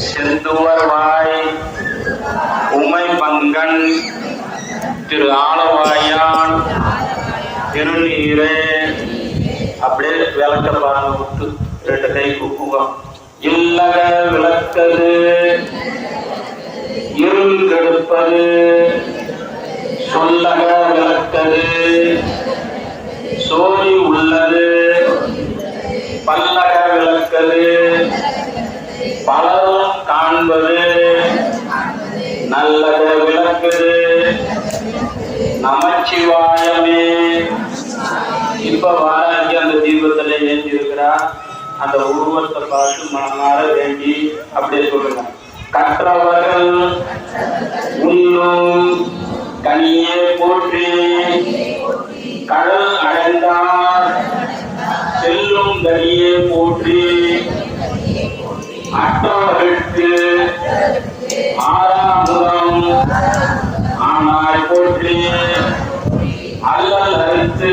செந்துவர்வாய் உமை பங்கன் திரு ஆலவாயான் திருநீரே. அப்படியே விளக்க பாருங்க விட்டு ரெண்டு கை குப்புங்க இல்லக விளக்கது இருள் கெடுப்பது சொல்லக விளக்கது. கலக்கது பலரும் காண்பது நல்லக விளக்குது நமச்சிவாயமே இப்ப பாலாஜி அந்த தீபத்துல ஏந்தி இருக்கிறார் அந்த உருவத்தை பார்த்து மனமாற வேண்டி அப்படியே சொல்லுங்க கற்றவர்கள் உண்ணும் கனியே போற்றி கடல் கரியே போற்றி அற்றவர்களுக்கு ஆறாமுதம் ஆனாய் போற்றி அல்லல் அறுத்து